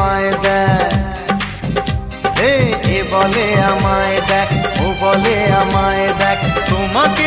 আমায় দেখ হে এ বলে আমায় দেখ ও বলে আমায় দেখ তোমাকে